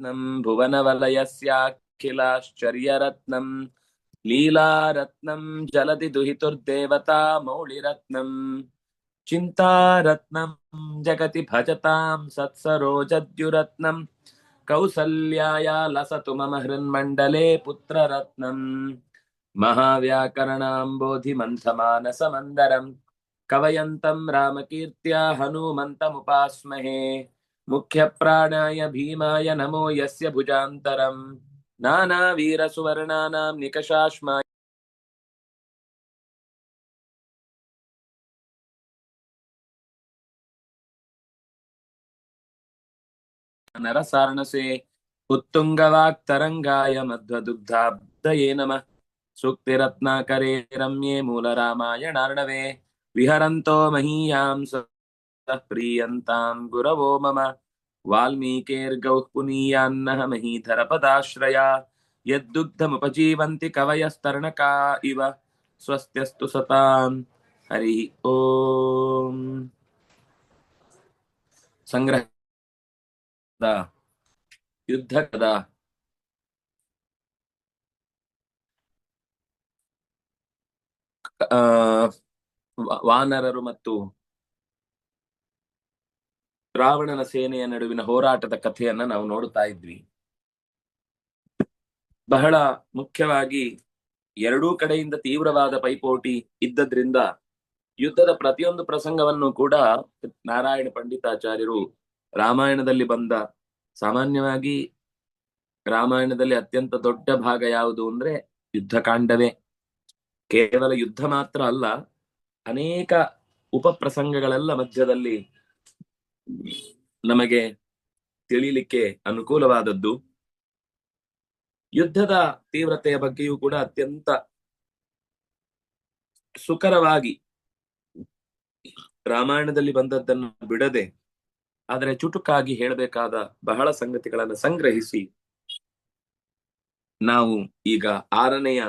रत्नम् भुवनवलयस्याखिलाश्चर्यरत्नम् लीलारत्नम् जलति दुहितुर्देवता मौलिरत्नम् चिन्तारत्नम् जगति भजताम् सत्सरोजद्युरत्नम् कौसल्याया लसतु मम हृन्मण्डले पुत्ररत्नम् महाव्याकरणाम्बोधिमन्थमानसमन्दरम् कवयन्तम् रामकीर्त्या हनूमन्तमुपास्महे। मुख्यप्राणाय भीमाय नमो यस्य भुजान्तरम्। नानावीरसुवर्णानाम् निकषाश्माय नरसार्णसे उत्तुङ्गवाक्तरङ्गाय मध्वदुग्धाब्दये नमः। सूक्तिरत्नाकरे रम्ये मूलरामायणार्णवे विहरन्तो महीयां सः प्रीयन्ताम् गुरवो मम। ವಾಲ್ಮೀಕೇರ್ಗೌಃ ಮಹೀಧರ ಪದಾಶ್ರಯ ಯದ್ದುಗ್ಧಮುಪಜೀವಂತಿ ಕವಯಸ್ತರ್ಣಕಾ ಇವ, ಸ್ವಸ್ತ್ಯಸ್ತು ಸತಾಂ, ಹರಿ ಓಂ. ಸಂಗ್ರಹ ಯುದ್ಧ ಕದ. ವಾನರರು ಮತ್ತು ರಾವಣನ ಸೇನೆಯ ನಡುವಿನ ಹೋರಾಟದ ಕಥೆಯನ್ನ ನಾವು ನೋಡುತ್ತಾ ಇದ್ವಿ. ಬಹಳ ಮುಖ್ಯವಾಗಿ ಎರಡೂ ಕಡೆಯಿಂದ ತೀವ್ರವಾದ ಪೈಪೋಟಿ ಇದ್ದದ್ರಿಂದ ಯುದ್ಧದ ಪ್ರತಿಯೊಂದು ಪ್ರಸಂಗವನ್ನು ಕೂಡ ನಾರಾಯಣ ಪಂಡಿತಾಚಾರ್ಯರು ರಾಮಾಯಣದಲ್ಲಿ ಬಂದ. ಸಾಮಾನ್ಯವಾಗಿ ರಾಮಾಯಣದಲ್ಲಿ ಅತ್ಯಂತ ದೊಡ್ಡ ಭಾಗ ಯಾವುದು ಅಂದ್ರೆ ಯುದ್ಧಕಾಂಡವೇ. ಕೇವಲ ಯುದ್ಧ ಮಾತ್ರ ಅಲ್ಲ, ಅನೇಕ ಉಪಪ್ರಸಂಗಗಳೆಲ್ಲ ಮಧ್ಯದಲ್ಲಿ ನಮಗೆ ತಿಳಿಲಿಕ್ಕೆ ಅನುಕೂಲವಾದದ್ದು. ಯುದ್ಧದ ತೀವ್ರತೆಯ ಬಗ್ಗೆಯೂ ಕೂಡ ಅತ್ಯಂತ ಸುಕರವಾಗಿ ರಾಮಾಯಣದಲ್ಲಿ ಬಂದದ್ದನ್ನು ಬಿಡದೆ, ಆದರೆ ಚುಟುಕಾಗಿ ಹೇಳಬೇಕಾದ ಬಹಳ ಸಂಗತಿಗಳನ್ನು ಸಂಗ್ರಹಿಸಿ ನಾವು ಈಗ ಆರನೆಯ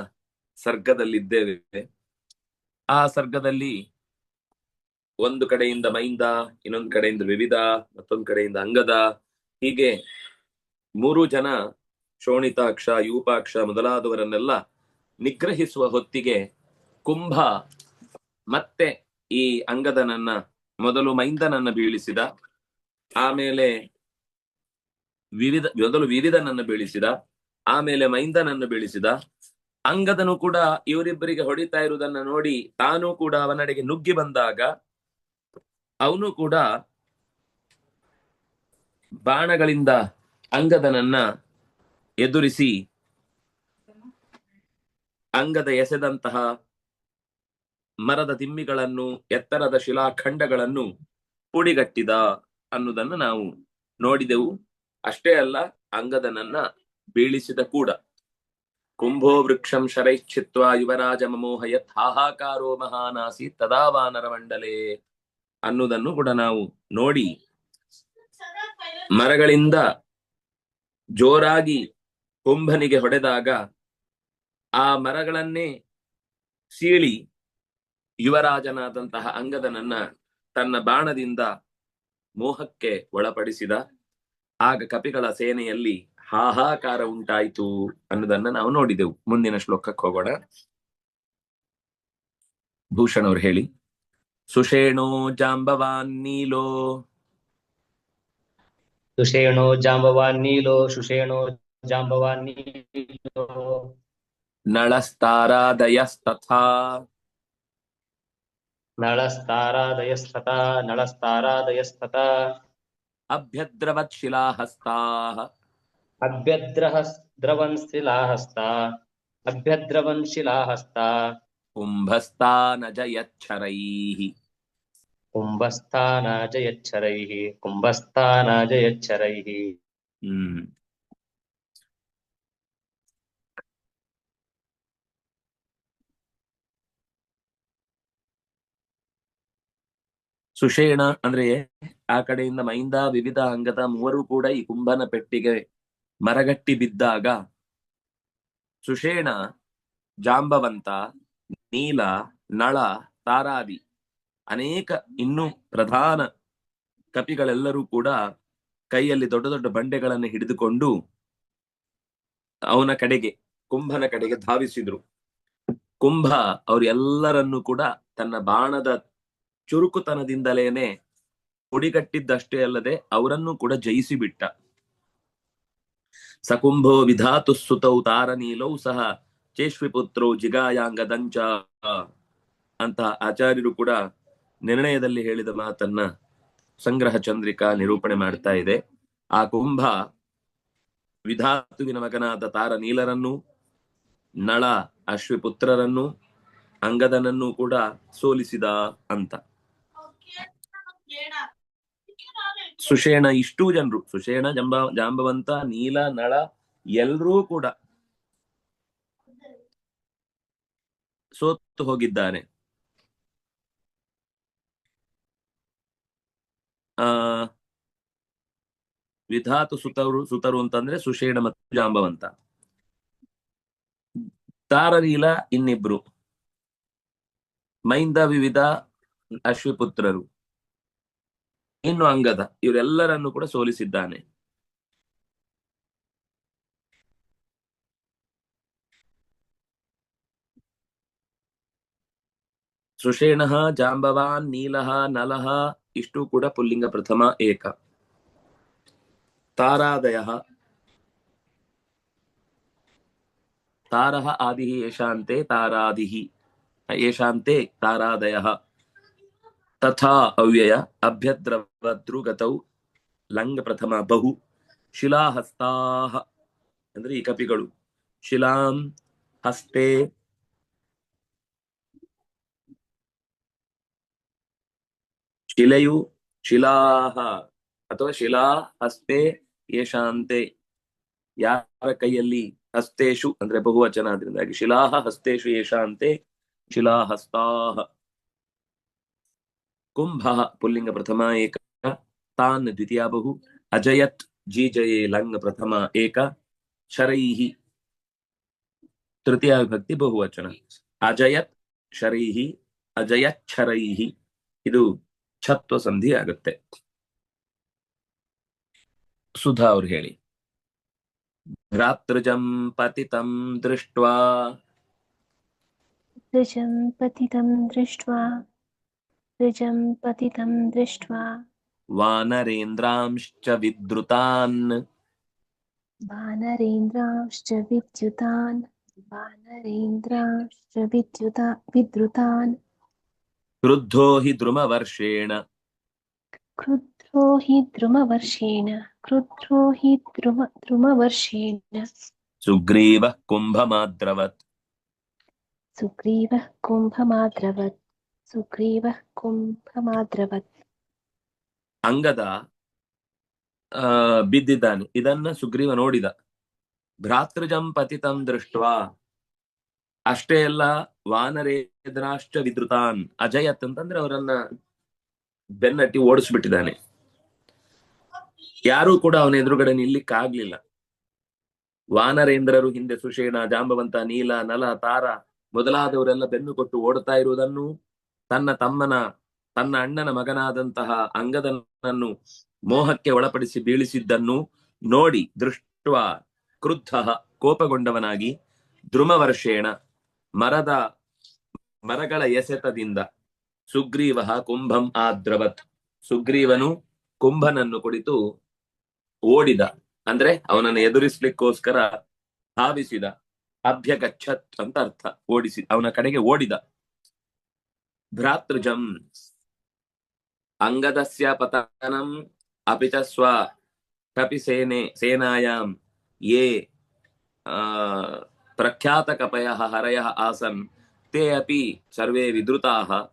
ಸರ್ಗದಲ್ಲಿದ್ದೇವೆ. ಆ ಸರ್ಗದಲ್ಲಿ ಒಂದು ಕಡೆಯಿಂದ ಮೈಂದ, ಇನ್ನೊಂದು ಕಡೆಯಿಂದ ವಿವಿಧ, ಮತ್ತೊಂದು ಕಡೆಯಿಂದ ಅಂಗದ. ಹೀಗೆ ಮೂರು ಜನ ಶೋಣಿತಾಕ್ಷ, ಯೂಪಾಕ್ಷ ಮೊದಲಾದವರನ್ನೆಲ್ಲ ನಿಗ್ರಹಿಸುವ ಹೊತ್ತಿಗೆ ಕುಂಭ ಮತ್ತೆ ಈ ಅಂಗದನನ್ನ, ಮೊದಲು ಮೈಂದನನ್ನ ಬೀಳಿಸಿದ. ಆಮೇಲೆ ವಿವಿಧ, ಮೊದಲು ವಿವಿಧನನ್ನು ಬೀಳಿಸಿದ. ಆಮೇಲೆ ಮೈಂದನನ್ನು ಬೀಳಿಸಿದ. ಅಂಗದನು ಕೂಡ ಇವರಿಬ್ಬರಿಗೆ ಹೊಡಿತಾ ಇರುವುದನ್ನ ನೋಡಿ ತಾನು ಕೂಡ ಅವನಡೆಗೆ ನುಗ್ಗಿ ಬಂದಾಗ ಅವನು ಕೂಡ ಬಾಣಗಳಿಂದ ಅಂಗದನನ್ನ ಎದುರಿಸಿ ಅಂಗದ ಎಸೆದಂತಹ ಮರದ ದಿಮ್ಮಿಗಳನ್ನು ಎತ್ತರದ ಶಿಲಾಖಂಡಗಳನ್ನು ಪುಡಿಗಟ್ಟಿದ ಅನ್ನುದನ್ನ ನಾವು ನೋಡಿದೆವು. ಅಷ್ಟೇ ಅಲ್ಲ, ಅಂಗದನನ್ನ ಬೀಳಿಸಿದ ಕೂಡ. ಕುಂಭೋ ವೃಕ್ಷಂ ಶರೈಚ್ಛಿತ್ವ ಯುವರಾಜ ಮಮೋಹಯತ್ ಹಾಹಾಕಾರೋ ಮಹಾನಾಸಿ ತದಾ ವಾನರ ಮಂಡಲೆ ಅನ್ನುವುದನ್ನು ಕೂಡ ನಾವು ನೋಡಿ ಮರಗಳಿಂದ ಜೋರಾಗಿ ಕುಂಭನಿಗೆ ಹೊಡೆದಾಗ ಆ ಮರಗಳನ್ನೇ ಸೀಳಿ ಯುವರಾಜನಾದಂತಹ ಅಂಗದನನ್ನ ತನ್ನ ಬಾಣದಿಂದ ಮೋಹಕ್ಕೆ ಒಳಪಡಿಸಿದ. ಆಗ ಕಪಿಗಳ ಸೇನೆಯಲ್ಲಿ ಹಾಹಾಕಾರ ಉಂಟಾಯಿತು ಅನ್ನೋದನ್ನ ನಾವು ನೋಡಿದೆವು. ಮುಂದಿನ ಶ್ಲೋಕಕ್ಕೆ ಹೋಗೋಣ. ಭೂಷಣ್ ಅವ್ರು ಹೇಳಿ. सुषेणो जाम्बवान् नीलो। सुषेणो जाम्बवान् नीलो सुषेणो जाम्बवान् नीलो। नळस्तारादयस्तथा। नळस्तारादयस्तथा नळस्तारादयस्तथा। अभ्यद्रवत्शिलाहस्ताः। अभ्यद्रहस्द्रवंशिलाहस्ता अभ्यद्रवंशिलाहस्ता। कुम्भस्ता न जयच्छरैः। ಕುಂಭಸ್ಥಾನಾಜಯಚ್ಚರೈ ಕುಂಭಸ್ಥಾನಾಜಯಚ್ಚರೈ ಹ್ಮ್. ಸುಷೇಣ ಅಂದ್ರೆ ಆ ಕಡೆಯಿಂದ ಮೈಂದ ವಿವಿಧ ಅಂಗದ ಮೂವರು ಕೂಡ ಈ ಕುಂಭನ ಪೆಟ್ಟಿಗೆ ಮರಗಟ್ಟಿ ಬಿದ್ದಾಗ ಸುಷೇಣ, ಜಾಂಬವಂತ, ನೀಲ, ನಳ ತಾರಾದಿ ಅನೇಕ ಇನ್ನು ಪ್ರಧಾನ ಕಪಿಗಳೆಲ್ಲರೂ ಕೂಡ ಕೈಯಲ್ಲಿ ದೊಡ್ಡ ದೊಡ್ಡ ಬಂಡೆಗಳನ್ನು ಹಿಡಿದುಕೊಂಡು ಅವನ ಕಡೆಗೆ, ಕುಂಭನ ಕಡೆಗೆ ಧಾವಿಸಿದ್ರು. ಕುಂಭ ಅವರೆಲ್ಲರನ್ನೂ ಕೂಡ ತನ್ನ ಬಾಣದ ಚುರುಕುತನದಿಂದಲೇನೆ ಹುಡಿಗಟ್ಟಿದ್ದಷ್ಟೇ ಅಲ್ಲದೆ ಅವರನ್ನು ಕೂಡ ಜಯಿಸಿ ಬಿಟ್ಟ ಸಕುಂಭೋ ವಿಧಾತು ಸುತೌ ತಾರನೀಲೌ ಸಹ ಚೇಶ್ವಿಪುತ್ರೋ ಜಿಗಾಯಾಂಗ ದಂಚ ಅಂತ ಆಚಾರ್ಯರು ಕೂಡ ನಿರ್ಣಯದಲ್ಲಿ ಹೇಳಿದ ಮಾತನ್ನ ಸಂಗ್ರಹ ಚಂದ್ರಿಕಾ ನಿರೂಪಣೆ ಮಾಡ್ತಾ ಇದೆ. ಆ ಕುಂಭ ವಿಧಾತುವಿನ ಮಗನಾದ ತಾರ ನೀಲರನ್ನು ನಳ ಅಶ್ವಿಪುತ್ರರನ್ನು, ಅಂಗದನನ್ನು ಕೂಡ ಸೋಲಿಸಿದ ಅಂತ. ಸುಷೇಣ ಇಷ್ಟೂ ಜನರು, ಸುಷೇಣ ಜಂಬ ಜಾಂಬವಂತ, ನೀಲ, ನಳ ಎಲ್ರೂ ಕೂಡ ಸೋತು ಹೋಗಿದ್ದಾನೆ ಆ, ವಿಧಾತು ಸುತರು ಸುತರು ಅಂತಂದ್ರೆ ಸುಷೇಣ ಮತ್ತು ಜಾಂಬವಂತ ತಾರನೀಲ ಇನ್ನಿಬ್ರು. ಮೈಂದ ವಿವಿಧ ಅಶ್ವಿಪುತ್ರರು. ಇನ್ನು ಅಂಗದ, ಇವರೆಲ್ಲರನ್ನು ಕೂಡ ಸೋಲಿಸಿದ್ದಾನೆ. ಸುಷೇಣ ಜಾಂಬವಾನ್ ನೀಲಹ ನಲಃ ಇಷ್ಟು ಕೂಡ ಪುಲ್ಲಿಂಗ ಪ್ರಥಮ ಏಕ. ತಾರಾದಯ. ತಾರಹ ಆದಿ ಯಶಾಂತೆ ತಾರಾದಿ. ಯಶಾಂತೆ ತಾರಾದಯ. ತಥಾ ಅವ್ಯಯ ಅಭ್ಯದ್ರವದ್ರುಗತೌ ಲಂಗ ಪ್ರಥಮ ಬಹು ಶಿಲಾಹಸ್ತಾಹ. ಅಂದ್ರೆ ಈ ಕಪಿಗಳು. ಶಿಲಾಂ, ಹಸ್ತೆ ಶಿಲೆಯು ಶಿಲಾಹ ಅಥವಾ ಶಿಲಾ ಹಸ್ತೆ ಯಶಾಂತೆ ಯಾರ ಕೈಯಲ್ಲಿ ಹಸ್ತೇಶು ಅಂದ್ರೆ ಬಹುವಚನ ಅದರಿಂದಾಗಿ ಶಿಲಾಹ ಹಸ್ತೇಶು ಯಶಾಂತೆ ಶಿಲಾಹಸ್ತಾಹ ಕುಂಭ, ಪುಲ್ಲಿಂಗ ಪ್ರಥಮ, ಏಕ। ತಾನ್, ದ್ವಿತೀಯ ಬಹು। ಅಜಯತ್, ಜೀಜಯೇ, ಲಂಗ ಪ್ರಥಮ, ಏಕ। ಶರೈಹಿ, ತೃತೀಯ ವಿಭಕ್ತಿ, ಬಹುವಚನ। ಅಜಯತ್, ಶರೈಹಿ ಅಜಯತ್, ಶರೈಹಿ। ಇದು ಛತ್ವ ಸಂಧಿ ಆಗುತ್ತೆ ಸುಧಾ ಅವ್ರು ಹೇಳಿ ಭ್ರಾತೃಜಂ ಪತಿತಂ ದೃಷ್ಟ್ವಾ ऋजं पतितं दृष्ट्वा ऋजं पतितं दृष्ट्वा ವಾನರೇಂದ್ರಾಂಶ್ಚ ವಿದ್ರುತಾನ್ वानरेन्द्रांश्च विद्युतान् वानरेन्द्रांश्च विद्युता विद्रुतान् क्रुद्धो हि द्रुमवर्षेण क्रुद्धो हि द्रुमवर्षेण क्रुद्धो हि द्रुम द्रुमवर्षेण सुग्रीवः कुम्भमाद्रवत् सुग्रीवः कुम्भमाद्रवत् सुग्रीवः कुम्भमाद्रवत् ಅಂಗದ ಆ ಬಿದ್ದಿದ್ದಾನೆ ಇದನ್ನ ಸುಗ್ರೀವ ನೋಡಿದ ಭ್ರಾತೃಜಂ ಪತಿತಂ ದೃಷ್ಟ್ವಾ ಅಷ್ಟೇ ಅಲ್ಲ ವಾನರೇಂದ್ರಾಶ್ಚ ವಿದ್ರುತಾನ್ ಅಜಯತ್ ಅಂತಂದ್ರೆ ಅವರನ್ನ ಬೆನ್ನಟ್ಟಿ ಓಡಿಸ್ಬಿಟ್ಟಿದ್ದಾನೆ. ಯಾರೂ ಕೂಡ ಅವನ ಎದುರುಗಡೆ ನಿಲ್ಲಿಕ್ಕಾಗ್ಲಿಲ್ಲ ವಾನರೇಂದ್ರರು ಹಿಂದೆ ಸುಷೇಣ, ಜಾಂಬವಂತ, ನೀಲ, ನಲ, ತಾರ ಮೊದಲಾದವರೆಲ್ಲ ಬೆನ್ನು ಕೊಟ್ಟು ಓಡ್ತಾ ಇರುವುದನ್ನು, ತನ್ನ ತಮ್ಮನ, ತನ್ನ ಅಣ್ಣನ ಮಗನಾದಂತಹ ಅಂಗದನನ್ನು ಮೋಹಕ್ಕೆ ಒಳಪಡಿಸಿ ಬೀಳಿಸಿದ್ದನ್ನು ನೋಡಿ ದೃಷ್ಟ ಕ್ರುದ್ಧ ಕೋಪಗೊಂಡವನಾಗಿ ದ್ರುಮವರ್ಷೇಣ ಮರದ ಮರಗಳ ಎಸೆತದಿಂದ ಸುಗ್ರೀವ ಕುಂಭಂ ಆದ್ರವತ್. ಸುಗ್ರೀವನು ಕುಂಭನನ್ನು ಕುಳಿತು ಓಡಿದ. ಅಂದ್ರೆ ಅವನನ್ನು ಎದುರಿಸ್ಲಿಕ್ಕೋಸ್ಕರ ಧಾವಿಸಿದ. ಅಭ್ಯಗಚ್ಚತ್ ಅಂತ ಅರ್ಥ. ಓಡಿಸಿ, ಅವನ ಕಡೆಗೆ ಓಡಿದ. ಭ್ರಾತೃಜಂ ಅಂಗದಸ್ಯ ಪತನಂ ಅಪಿತ ಚ ಸ್ವ ಕಪಿ ಸೇನೆ, ಸೇನಾಯಾಂ ಯೇ ಪ್ರಖ್ಯಾತ ಕಪಯ ಹರಯ ಆಸನ್. ते अभी सर्वे विद्रुता,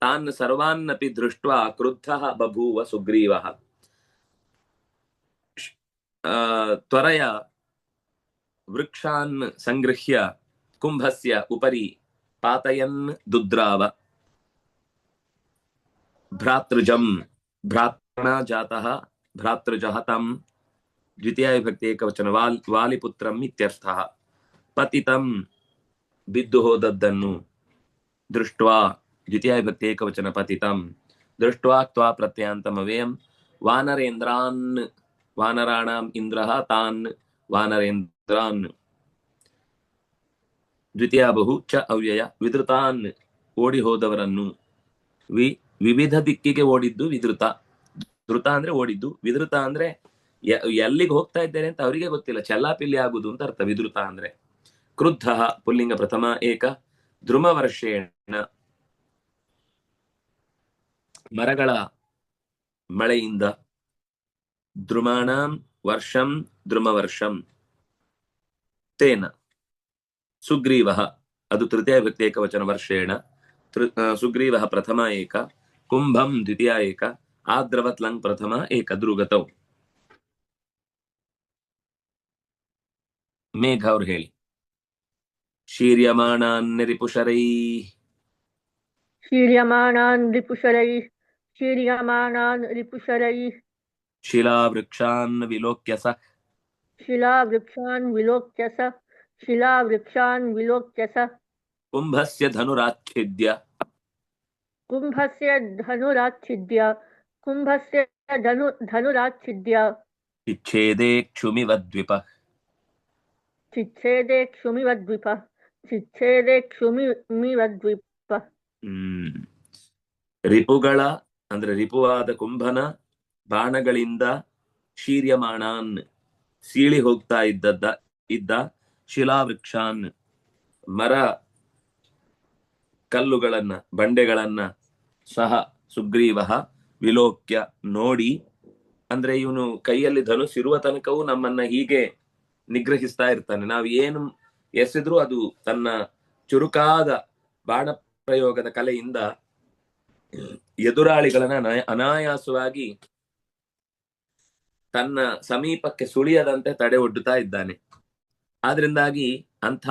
तान् सर्वान्नपि दृष्ट्वा क्रुद्धः बभूव सुग्रीवः। त्वरया वृक्षान् सङ्गृह्य कुम्भस्य उपरि पातयन् दुद्राव। भ्रातृजं, भ्रात्रणा जातः भ्रातृजः तं द्वितीयाविभक्ति एकवचन वाल्, वालिपुत्रम् इत्यर्थः। पतितं ಬಿದ್ದು ಹೋದದ್ದನ್ನು ದೃಷ್ಟ್ವಾ ದ್ವಿತೀಯ ವಿಭಕ್ತಿ ವಚನ ಪತಿತಂ ದೃಷ್ಟ್ವಾ ತ್ವಾ ಪ್ರತ್ಯಾಂತಮವೇಯಂ ವಾನರೇಂದ್ರಾನ್, ವಾನರಾಣಾಂ ಇಂದ್ರಃ ತಾನ್, ವಾನರೇಂದ್ರಾನ್. ದ್ವಿತೀಯ ಬಹು ಚ ಅವ್ಯಯ ವಿದೃತಾನ್ ಓಡಿ ಹೋದವರನ್ನು ವಿ, ವಿವಿಧ ದಿಕ್ಕಿಗೆ ಓಡಿದ್ದು ವಿದೃತ ಧೃತ ಅಂದ್ರೆ ಓಡಿದ್ದು ವಿದೃತ ಅಂದ್ರೆ ಎಲ್ಲಿಗೆ ಹೋಗ್ತಾ ಇದ್ದೇನೆ ಅಂತ ಅವರಿಗೆ ಗೊತ್ತಿಲ್ಲ. ಚಲ್ಲಾಪಿಲ್ಲಿ ಆಗುದು ಅಂತ ಅರ್ಥ ವಿದೃತ ಅಂದ್ರೆ. ಕ್ರುದ್ಧ ಪುಲ್ಲಿಂಗ ಪ್ರಥಮ ಏಕ ಧ್ರುಮವರ್ಷೇಣ ಮರಗಳ ಮಳೆಯಿಂದ ದ್ರುಮಾಣಾಂ ವರ್ಷಂ ದ್ರುಮವರ್ಷಂ ತೇನ ಸುಗ್ರೀವ ಅದು ತೃತೀಯ ವ್ಯಕ್ತಿ ಏಕವಚನ ವರ್ಷೇಣ ಸುಗ್ರೀವ ಪ್ರಥಮ ಏಕ, ಕುಂಭಂ ದ್ವಿತೀಯ ಏಕ ಆದ್ರವತ್ ಲಂಗ್ ಪ್ರಥಮ ಏಕ ದ್ರುಗತೌ. ಮೇಘ ಅವ್ರು ಹೇಳಿ. शीर्यमाणान् रिपुशरैः शीर्यमाणान् रिपुशरैः शीर्यमाणान् रिपुशरैः शिलावृक्षान् विलोक्य स शिलावृक्षान् विलोक्य स शिलावृक्षान् विलोक्य स कुम्भस्य धनुराच्छिद्य कुम्भस्य धनुराच्छिद्य कुम्भस्य धनु धनुराच्छिद्य चिच्छेदे क्षुमिव चिच्छेदे क्षुमिव ರಿಪುಗಳ, ಅಂದ್ರೆ ರಿಪುವಾದ ಕುಂಭನ ಬಾಣಗಳಿಂದ ಶೀರ್ಯಮಾಣಾನ್, ಸೀಳಿ ಹೋಗ್ತಾ ಇದ್ದದ್ದ, ಇದ್ದ ಶಿಲಾವೃಕ್ಷಾನ್, ಮರ ಕಲ್ಲುಗಳನ್ನ, ಬಂಡೆಗಳನ್ನ ಸಹ ಸುಗ್ರೀವ ವಿಲೋಕ್ಯ ನೋಡಿ, ಅಂದ್ರೆ ಇವನು ಕೈಯಲ್ಲಿ ಧನುಸ್ ತನಕವೂ ನಮ್ಮನ್ನ ಹೀಗೆ ನಿಗ್ರಹಿಸ್ತಾ ಇರ್ತಾನೆ. ನಾವು ಏನು ಎಸೆದ್ರೂ ಅದು ತನ್ನ ಚುರುಕಾದ ಬಾಣ ಪ್ರಯೋಗದ ಕಲೆಯಿಂದ ಎದುರಾಳಿಗಳನ್ನ ಅನಾಯ- ಅನಾಯಾಸವಾಗಿ ತನ್ನ ಸಮೀಪಕ್ಕೆ ಸುಳಿಯದಂತೆ ತಡೆ ಒಡ್ಡುತ್ತಾ ಇದ್ದಾನೆ. ಆದ್ರಿಂದಾಗಿ ಅಂತ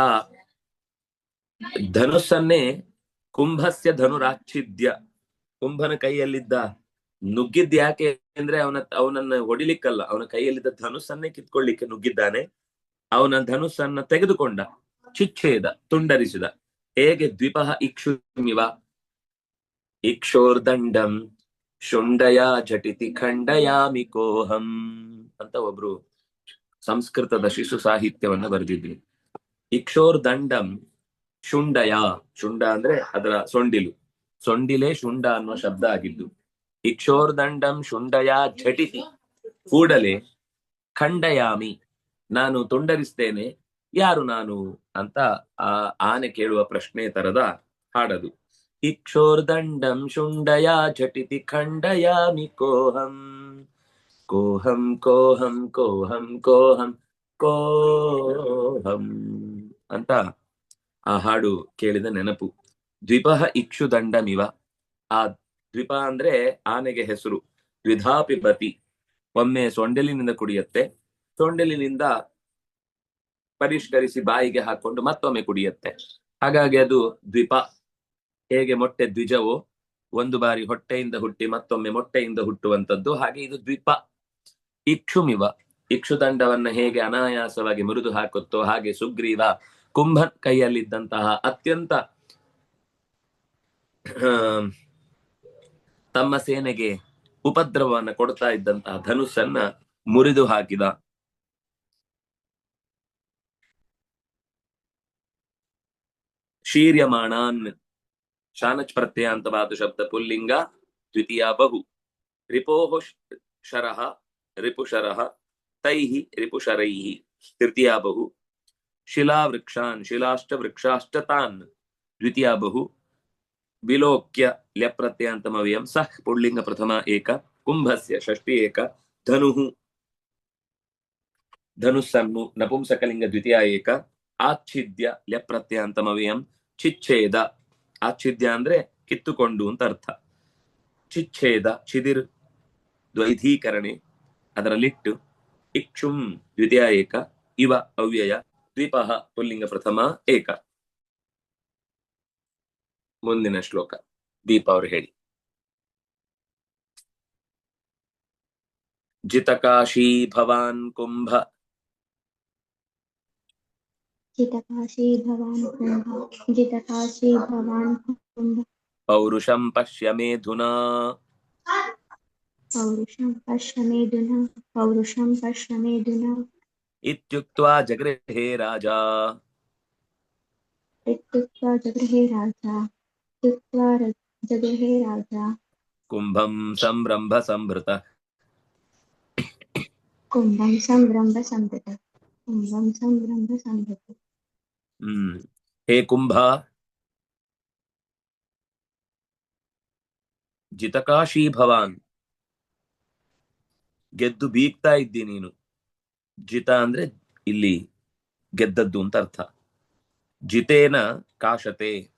ಧನುಸ್ಸನ್ನೇ ಕುಂಭಸ್ಯ ಧನುರಾಚ್ಛಿದ್ಯ. ಕುಂಭನ ಕೈಯಲ್ಲಿದ್ದ ನುಗ್ಗಿದ್ದ ಯಾಕೆ ಅಂದ್ರೆ ಅವನ, ಅವನನ್ನ ಹೊಡಿಲಿಕ್ಕಲ್ಲ. ಅವನ ಕೈಯಲ್ಲಿದ್ದ ಧನುಸ್ಸನ್ನೇ ಕಿತ್ಕೊಳ್ಳಿಕ್ಕೆ ನುಗ್ಗಿದ್ದಾನೆ. ಅವನ ಧನುಸ್ಸನ್ನ ತೆಗೆದುಕೊಂಡ, ಚಿಚ್ಛೇದ, ತುಂಡರಿಸಿದ. ಹೇಗೆ ದ್ವಿಪಹ ಇಕ್ಷುಮಿವ? ಇಕ್ಷೋರ್ದಂಡಂ ಶುಂಡಯ ಝಟಿತಿ ಖಂಡಯಾಮಿ ಕೋಹಂ ಅಂತ ಒಬ್ರು ಸಂಸ್ಕೃತದ ಶಿಶು ಸಾಹಿತ್ಯವನ್ನ ಬರೆದಿದ್ರು. ಇಕ್ಷೋರ್ದಂಡಂ ಶುಂಡಯ, ಶುಂಡ ಅಂದ್ರೆ ಅದರ ಸೊಂಡಿಲು. ಸೊಂಡಿಲೆ ಶುಂಡ ಅನ್ನುವ ಶಬ್ದ ಆಗಿದ್ದು. ಇಕ್ಷೋರ್ದಂಡಂ ಶುಂಡಯ ಝಟಿತಿ ಕೂಡಲೇ ಖಂಡಯಾಮಿ ನಾನು ತೊಂಡರಿಸ್ತೇನೆ, ಯಾರು ನಾನು ಅಂತ ಆ ಆನೆ ಕೇಳುವ ಪ್ರಶ್ನೆ ತರದ ಹಾಡದು. ಇಕ್ಷೋರ್ದಂಡಂ ಶುಂಡಯ ಚಟಿತಿ ಖಂಡಯಾಮಿ ಕೋಹಂ ಕೋಹಂ ಕೋಹಂ ಕೋಹಂ ಕೋಹಂ ಕೋಹಂ ಅಂತ ಆ ಹಾಡು ಕೇಳಿದ ನೆನಪು. ದ್ವಿಪಃ ಇಕ್ಷುದಂಡಮಿವ ಆ ದ್ವಿಪ ಅಂದ್ರೆ ಆನೆಗೆ ಹೆಸರು. ದ್ವಿಧಾಪಿ ಬತಿ ಒಮ್ಮೆ ಸೊಂಡೆಲಿನಿಂದ ಕುಡಿಯತ್ತೆ. ಸೊಂಡೆಲಿನಿಂದ ಪರಿಷ್ಕರಿಸಿ ಬಾಯಿಗೆ ಹಾಕೊಂಡು ಮತ್ತೊಮ್ಮೆ ಕುಡಿಯುತ್ತೆ. ಹಾಗಾಗಿ ಅದು ದ್ವಿಪ. ಹೇಗೆ ಮೊಟ್ಟೆ ದ್ವಿಜವೋ, ಒಂದು ಬಾರಿ ಹೊಟ್ಟೆಯಿಂದ ಹುಟ್ಟಿ ಮತ್ತೊಮ್ಮೆ ಮೊಟ್ಟೆಯಿಂದ ಹುಟ್ಟುವಂತದ್ದು ಹಾಗೆ ಇದು ದ್ವಿಪ. ಇಕ್ಷುಮಿವ. ಇಕ್ಷುದಂಡವನ್ನ ಹೇಗೆ ಅನಾಯಾಸವಾಗಿ ಮುರಿದು ಹಾಕುತ್ತೋ ಹಾಗೆ ಸುಗ್ರೀವ ಕುಂಭನ್ ಕೈಯಲ್ಲಿದ್ದಂತಹ ಅತ್ಯಂತ ತಮ್ಮ ಸೇನೆಗೆ ಉಪದ್ರವವನ್ನ ಕೊಡ್ತಾ ಇದ್ದಂತಹ ಧನುಸ್ಸನ್ನ ಮುರಿದು ಹಾಕಿದ ಶೀರ್ಯಮಾಣಾನ್ ಶಾನಚ್ ಪ್ರತ್ಯಯಾಂತವಾದ ಶಬ್ದ ಪುಲ್ಲಿಂಗ ದ್ವಿತೀಯ ಬಹು ರಿಪೋಃ ಶ- ಶರಃ ರಿಪುಶರಃ ತೈಃ ರಿಪುಶರೈಃ ತೃತೀಯ ಬಹು ಶಿಲಾವೃಕ್ಷಾನ್ ಶಿಲಾಶ್ಚ ವೃಕ್ಷಾಶ್ಚ ತಾನ್ ದ್ವಿತೀಯ ಬಹು ವಿಲೋಕ್ಯ ಲ್ಯಪ್ರತ್ಯಯಾಂತಮವ್ಯಯಂ ಸಹ್ ಪುಳ್ಳಿಂಗ ಪ್ರಥಮ ಏಕ ಕುಂಭಸ್ಯ ಷಷ್ಠಿ ಏಕ ಧನುಃ ಧನುಸ್ಸನ್ನು ನಪುಂಸಕಲಿಂಗ ದ್ವಿತೀಯ ಏಕ ಆಚ್ಛಿದ್ಯ ಲ್ಯಪ್ರತ್ಯಯಾಂತಮವ್ಯಯಂ ಚಿಚ್ಛೇದ. ಆಚ್ಛಿದ್ಯ ಅಂದ್ರೆ ಕಿತ್ತುಕೊಂಡು ಅಂತ ಅರ್ಥ. ಚಿಚ್ಛೇದ, ಚಿದಿರ್, ದ್ವೈಧೀಕರಣೆ, ಅದರಲ್ಲಿಟ್ಟು, ಇಕ್ಷುಂ, ದ್ವಿತೀಯ ಏಕ, ಇವ, ಅವ್ಯಯ ದ್ವಿಪ ಪುಲ್ಲಿಂಗ ಪ್ರಥಮ, ಏಕ. ಮುಂದಿನ ಶ್ಲೋಕ, ದೀಪ ಅವರು ಹೇಳಿ. ಜಿತಕಾಶಿ ಭವಾನ್ ಕುಂಭ पौरुषं पश्य मेधुना पौरुषं पश्य मेधुना पौरुषं पश्य मेधुना इत्युक्त्वा जगृहे राजा। इत्युक्त्वा जगृहे राजा इत्युक्त्वा जगृहे राजा। कुम्भं संरम्भ संभृतः। कुम्भं संरम्भ संभृतः। कुम्भं संरम्भ संभृतः। ಹೇ ಕುಂಭ. ಜಿತಕಾಶಿ ಭವಾನ್. ಗೆದ್ದು ಬೀಗ್ತಾ ಇದ್ದಿ ನೀನು. ಜಿತ ಅಂದ್ರೆ ಇಲ್ಲಿ ಗೆದ್ದದ್ದು ಅಂತ ಅರ್ಥ. ಜಿತೇನ ಕಾಶತೆ.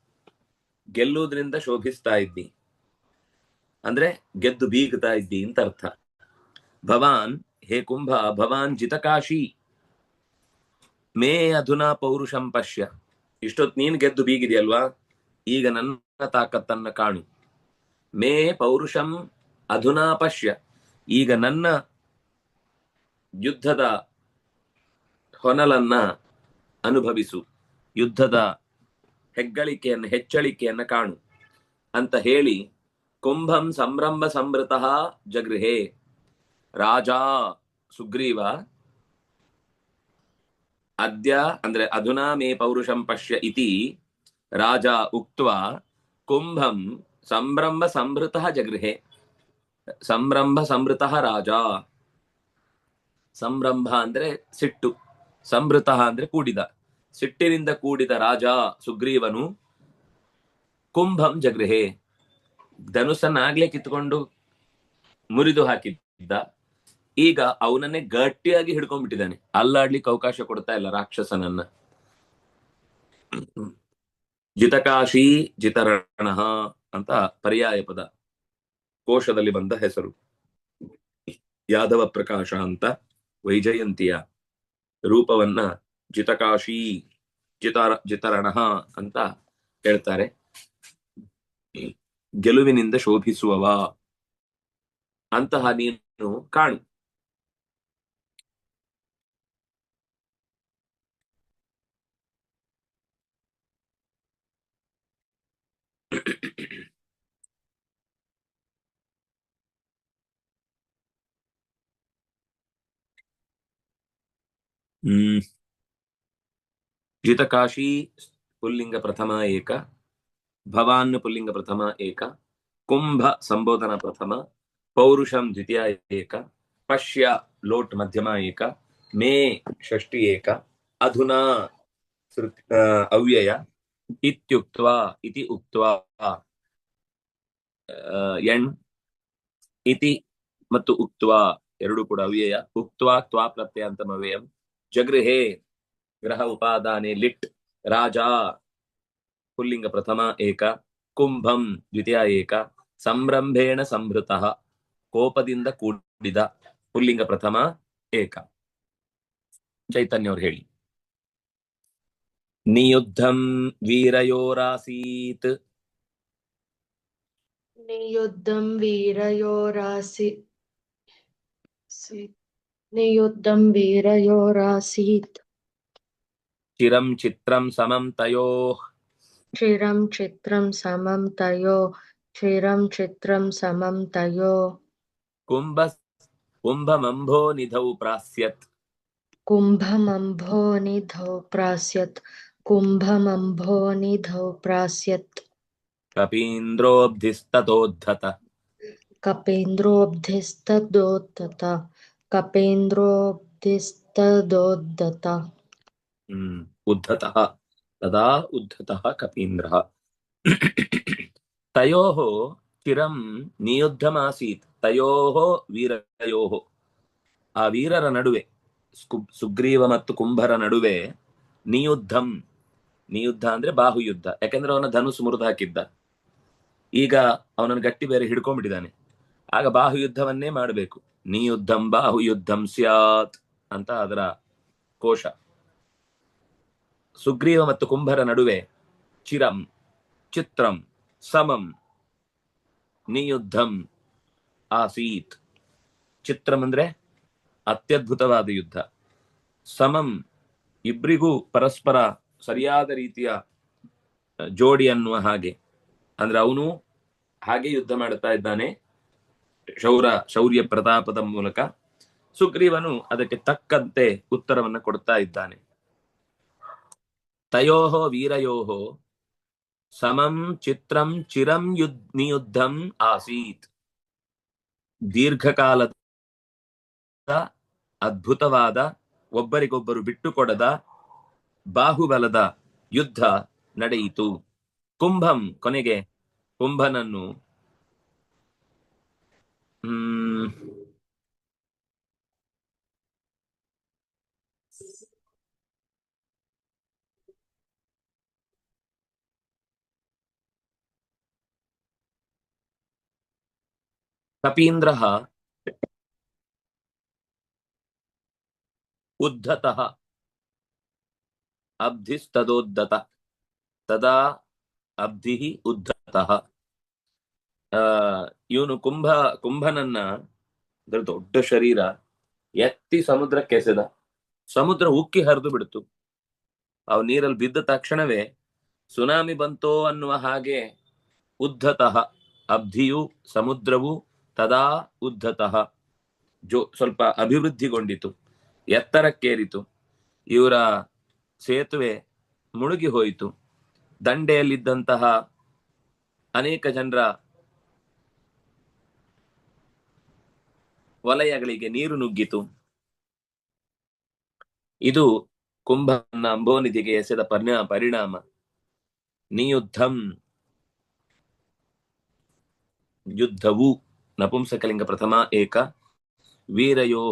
ಗೆಲ್ಲುವುದರಿಂದ ಶೋಭಿಸ್ತಾ ಇದ್ದಿ. ಅಂದ್ರೆ ಗೆದ್ದು ಬೀಗ್ತಾ ಇದ್ದಿ ಅಂತ ಅರ್ಥ. ಭವಾನ್, ಹೇ ಕುಂಭ, ಭವಾನ್ ಜಿತಕಾಶಿ. ಮೇ ಅಧುನಾ ಪೌರುಷಂ ಪಶ್ಯ. ಇಷ್ಟೊತ್ ನೀನ್ ಗೆದ್ದು ಬೀಗಿದೆಯಲ್ವಾ? ಈಗ ನನ್ನ ತಾಕತ್ತನ್ನ ಕಾಣು. ಮೇ ಪೌರುಷಂ ಅಧುನಾ ಪಶ್ಯ. ಈಗ ನನ್ನ ಯುದ್ಧದ ಹೊನಲನ್ನ ಅನುಭವಿಸು. ಯುದ್ಧದ ಹೆಗ್ಗಳಿಕೆಯನ್ನ, ಹೆಚ್ಚಳಿಕೆಯನ್ನ ಕಾಣು. ಅಂತ ಹೇಳಿ ಕುಂಭಂ ಸಂಭ್ರಮ ಸಂಭೃತ ಜಗೃಹೇ. ರಾಜ ಸುಗ್ರೀವ ಅದ್ಯ ಅಂದ್ರೆ ಅಧುನಾ ಮೇ ಪೌರುಷಂ ಪಶ್ಯ ಇತಿ ರಾಜ ಉಕ್ತ್ವ ಕುಂಭಂ ಸಂಭ್ರಮ ಸಂಭೃತ ಜಗೃಹೆ ಸಂಭ್ರಮ ಸಂಭೃತ ರಾಜ ಸಂಭ್ರಂಭ ಅಂದ್ರೆ ಸಿಟ್ಟು ಸಂಭೃತ ಅಂದ್ರೆ ಕೂಡಿದ ಸಿಟ್ಟಿನಿಂದ ಕೂಡಿದ ರಾಜ ಸುಗ್ರೀವನು ಕುಂಭಂ ಜಗೃಹೆ ಧನುಸನ್ನಾಗ್ಲೇ ಕಿತ್ಕೊಂಡು ಮುರಿದು ಹಾಕಿದ್ದ. ಈಗ ಅವನನ್ನೇ ಗಟ್ಟಿಯಾಗಿ ಹಿಡ್ಕೊಂಡ್ಬಿಟ್ಟಿದ್ದಾನೆ. ಅಲ್ಲಾಡ್ಲಿಕ್ಕೆ ಅವಕಾಶ ಕೊಡ್ತಾ ಇಲ್ಲ ರಾಕ್ಷಸನನ್ನ. ಜಿತಕಾಶಿ ಜಿತರಣ ಅಂತ ಪರ್ಯಾಯ ಪದ. ಕೋಶದಲ್ಲಿ ಬಂದ ಹೆಸರು. ಯಾದವ ಪ್ರಕಾಶ ಅಂತ ವೈಜಯಂತಿಯ ರೂಪವನ್ನ ಜಿತಕಾಶಿ ಜಿತರ ಜಿತರಣ ಅಂತ ಹೇಳ್ತಾರೆ. ಗೆಲುವಿನಿಂದ ಶೋಭಿಸುವವ. ಅಂತಹ ನೀನು ಕಾಣು ಹ್ಮ್ ಜಿತಕಾಶಿ ಪುಲ್ಲಿಂಗ ಪ್ರಥಮ ಏಕ, ಭವಾನ್ ಪುಲ್ಲಿಂಗ ಪ್ರಥಮ ಏಕ, ಕುಂಭ ಸಂಬೋಧನ ಪ್ರಥಮ, ಪೌರುಷಂ ದ್ವಿತೀಯ ಏಕ, ಪಶ್ಯ ಲೋಟ್ ಮಧ್ಯಮ ಏಕ, ಮೇ ಷಷ್ಟಿ ಏಕ, ಅಧುನಾ ಅವ್ಯಯ ಇತ್ಯುಕ್ತ್ವಾ ಇತಿ ಉಕ್ತ್ವಾ ಎಣ್ ಇತಿ ಮತ್ತು ಉಕ್ತ್ವಾ ಎರಡು ಕೂಡ ಅವ್ಯಯ. ಉಕ್ತ್ವಾ ತ್ವಾ ಪ್ರತ್ಯಂತಮವ್ಯಯಂ ಜಗೃಹೇ ಗ್ರಹ ಉಪಾದಾನೆ ಲಿಟ್ ರಾಜ ಪುಲ್ಲಿಂಗ ಪ್ರಥಮ ಏಕ, ಕುಂಭಂ ದ್ವಿತೀಯ ಏಕ ಸಂಭ್ರಂಭೇಣ ಸಂಭೃತ, ಕೋಪದಿಂದ ಕೂಡಿದ ಪುಲ್ಲಿಂಗ ಪ್ರಥಮ ಏಕ. ಚೈತನ್ಯ ಅವ್ರು ಹೇಳಿ. ನಿಯುದ್ಧಂ ವೀರಯೋರಾಸೀತ್. ನಿಯುದ್ಧಂ ವೀರಯೋರಾಸಿ नियुद्धं वीरयोरासीत् चिरं चित्रं समं तयोः चिरं चित्रं समं तयो चिरं चित्रं समं तयो कुम्भ कुम्भमम्भो निधौ प्रास्यत् कुम्भमम्भो निधौ प्रास्यत् कुम्भमम्भो निधौ प्रास्यत् कपीन्द्रोब्धिस्ततोद्धत कपेन्द्रोब्धिस्तदोत्तत ಕಪೇಂದ್ರೋಕ್ತಿಸ್ತದೋದ್ಧತ ಹ್ಮ್ ಉದ್ಧತಃ ತದಾ ಉದ್ಧತಃ ಕಪೀಂದ್ರ. ತಯೋ ಚಿರಂ ನಿಯುದ್ಧಮಾಸೀತ್. ತಯೋ ವೀರಯೋ ಆ ವೀರರ ನಡುವೆ ಸುಗ್ರೀವ ಮತ್ತು ಕುಂಭರ ನಡುವೆ ನಿಯುದ್ಧಂ. ನಿಯುದ್ಧ ಅಂದ್ರೆ ಬಾಹುಯುದ್ಧ. ಯಾಕಂದ್ರೆ ಅವನ ಧನುಸು ಮುರಿದು ಹಾಕಿದ್ದ. ಈಗ ಅವನನ್ನು ಗಟ್ಟಿ ಬೇರೆ ಹಿಡ್ಕೊಂಡ್ಬಿಟ್ಟಿದ್ದಾನೆ. ಆಗ ಬಾಹುಯುದ್ಧವನ್ನೇ ಮಾಡಬೇಕು. ನಿಯುದ್ಧಂ ಬಾಹುಯುದ್ಧಂ ಸ್ಯಾತ್ ಅಂತ ಅದರ ಕೋಶ. ಸುಗ್ರೀವ ಮತ್ತು ಕುಂಭರ ನಡುವೆ ಚಿರಂ, ಚಿತ್ರಂ, ಸಮಂ ನಿಯುದ್ಧಂ ಆಸೀತ್. ಚಿತ್ರಂ ಅಂದ್ರೆ ಅತ್ಯದ್ಭುತವಾದ ಯುದ್ಧ. ಸಮಂ ಇಬ್ರಿಗೂ ಪರಸ್ಪರ ಸರಿಯಾದ ರೀತಿಯ ಜೋಡಿ ಅನ್ನುವ ಹಾಗೆ. ಅಂದ್ರೆ ಅವನು ಹಾಗೆ ಯುದ್ಧ ಮಾಡುತ್ತಾ ಇದ್ದಾನೆ ಶೌರ, ಶೌರ್ಯ ಪ್ರತಾಪದ ಮೂಲಕ ಸುಗ್ರೀವನು ಅದಕ್ಕೆ ತಕ್ಕಂತೆ ಉತ್ತರವನ್ನು ಕೊಡ್ತಾ ಇದ್ದಾನೆ. ತಯೋಹೋ ವೀರಯೋಹೋ ಸಮಂ ಚಿತ್ರಂ ಚಿರಂ ಯುದ್, ನಿಯುದ್ಧಂ ಆಸೀತ್. ದೀರ್ಘಕಾಲದ ಅದ್ಭುತವಾದ, ಒಬ್ಬರಿಗೊಬ್ಬರು ಬಿಟ್ಟುಕೊಡದ ಬಾಹುಬಲದ ಯುದ್ಧ ನಡೆಯಿತು. ಕುಂಭಂ ಕೊನೆಗೆ ಕುಂಭನನ್ನು ಹ್ಮ್ ಕಪೀಂದ್ರ ಉದ್ಧತಃ ಅಬ್ಧಿಸ್ತದೋದ್ದತ ತದಾ ಅಬ್ಧಿ ಉದ್ಧತಃ ಆ, ಇವನು ಕುಂಭ, ಕುಂಭನನ್ನ ಅದ್ರ ದೊಡ್ಡ ಶರೀರ, ಎತ್ತಿ ಸಮುದ್ರಕ್ಕೆ ಎಸೆದ ಸಮುದ್ರ ಉಕ್ಕಿ ಹರಿದು ಬಿಡ್ತು. ಅವ್ ನೀರಲ್ಲಿ ಬಿದ್ದ ತಕ್ಷಣವೇ ಸುನಾಮಿ ಬಂತೋ ಅನ್ನುವ ಹಾಗೆ ಉದ್ಧತಃ, ಅಬ್ಧಿಯು ಸಮುದ್ರವು ತದಾ ಉದ್ಧತಃ ಜೋ, ಸ್ವಲ್ಪ ಅಭಿವೃದ್ಧಿಗೊಂಡಿತು, ಎತ್ತರಕ್ಕೇರಿತು. ಇವರ ಸೇತುವೆ ಮುಳುಗಿ ಹೋಯಿತು. ದಂಡೆಯಲ್ಲಿದ್ದಂತಹ ಅನೇಕ ಜನರ ವಲಯಗಳಿಗೆ ನೀರು ನುಗ್ಗಿತು. ಇದು ಕುಂಭನ ಅಂಬೋನಿಧಿಗೆ ಎಸೆದ ಪರಿಣಾಮ ಪರಿಣಾಮ. ನಿಯುದ್ಧಂ. ಯುದ್ಧವು ನಪುಂಸಕಲಿಂಗ ಪ್ರಥಮ ಏಕ. ವೀರಯೋ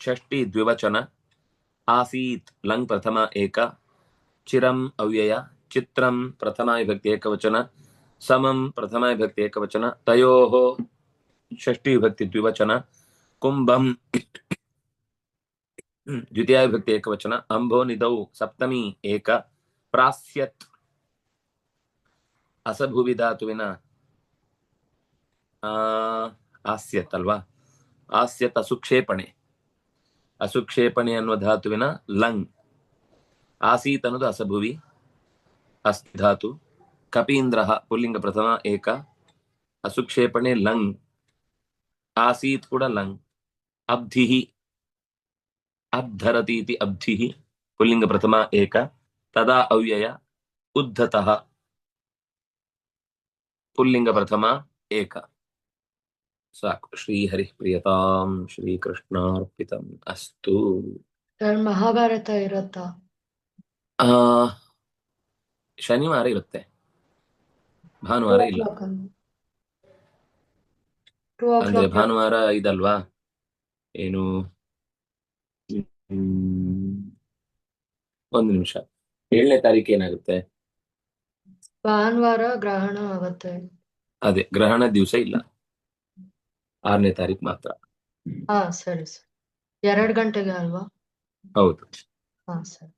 ಷಷ್ಟಿ ದ್ವಿವಚನ. ಆಸೀತ್ ಲಂಗ್ ಪ್ರಥಮ ಏಕ. ಚಿರಂ ಅವ್ಯಯ. ಚಿತ್ರಂ ಪ್ರಥಮ ವಿಭಕ್ತಿ ಏಕವಚನ. ಸಮಂ ಪ್ರಥಮ ವಿಭಕ್ತಿ ಏಕವಚನ ತಯೋಃ ಷಷ್ಠಿ ವಿಭಕ್ತಿ ದ್ವಿವಚನ ಕುಂಭಂ ದ್ವಿತೀಯ ವಿಭಕ್ತಿ ಏಕವಚನ ಅಂಭೋ ನಿಧೌ ಸಪ್ತಮಿ ಏಕ ಪ್ರಾಸ್ಯತ್ ಅಸಭುವಿ ಧಾತುವಿನ ಆ ಆಸ್ಯತ್ ಅಲ್ವಾ ಆಸ್ಯತ್ ಅಸುಕ್ಷೇಪಣೆ ಅಸುಕ್ಷೇಪಣೆ ಅನ್ನುವ ಧಾತುವಿನ ಲಂಗ್ ಆಸೀತ್ ಅನ್ನೋದು ಅಸಭುವಿ ಅಸ್ತಿ ಧಾತು ಕಪೀಂದ್ರ ಪುಲ್ಲಿಂಗ ಪ್ರಥಮ ಏಕ ಅಸುಕ್ಷೇಪಣೆ ಲಂಗ್ ಆಸೀತ್ ಕೂಡ ಲಂಗ್ ಅಬ್ಧಿ ಅಬ್ಧರತಿ ಇತಿ ಅಬ್ಧಿ ಪುಲ್ಲಿಂಗ ಪ್ರಥಮ ಏಕ ತದಾ ಅವ್ಯಯ ಉದ್ಧತಃ ಪುಲ್ಲಿಂಗ ಪ್ರಥಮ ಏಕ. ಸಾಕು. ಶ್ರೀಹರಿ ಪ್ರಿಯತಾಂ ಶ್ರೀಕೃಷ್ಣಾರ್ಪಿತಂ ಅಸ್ತು. ಸರ್ ಮಹಾಭಾರತ ಇರುತ್ತ? ಶನಿವಾರ ಇರುತ್ತೆ. ಭಾನುವಾರ ಇಲ್ಲ. ಅಂದ್ರೆ ಕ್ಲಾಕ್ ಭಾನುವಾರ ಇದಲ್ವಾ? ಏನು? ಒಂದು ನಿಮಿಷ. ಏಳನೇ ತಾರೀಕು ಏನಾಗುತ್ತೆ? ಭಾನುವಾರ ಗ್ರಹಣ ಆಗುತ್ತೆ. ಅದೇ ಗ್ರಹಣ ದಿವಸ ಇಲ್ಲ. ಆರನೇ ತಾರೀಕು ಮಾತ್ರ. ಹಾ ಸರಿ ಸರ್. ಎರಡು ಗಂಟೆಗೆ ಅಲ್ವಾ? ಹೌದು. ಹಾ ಸರಿ.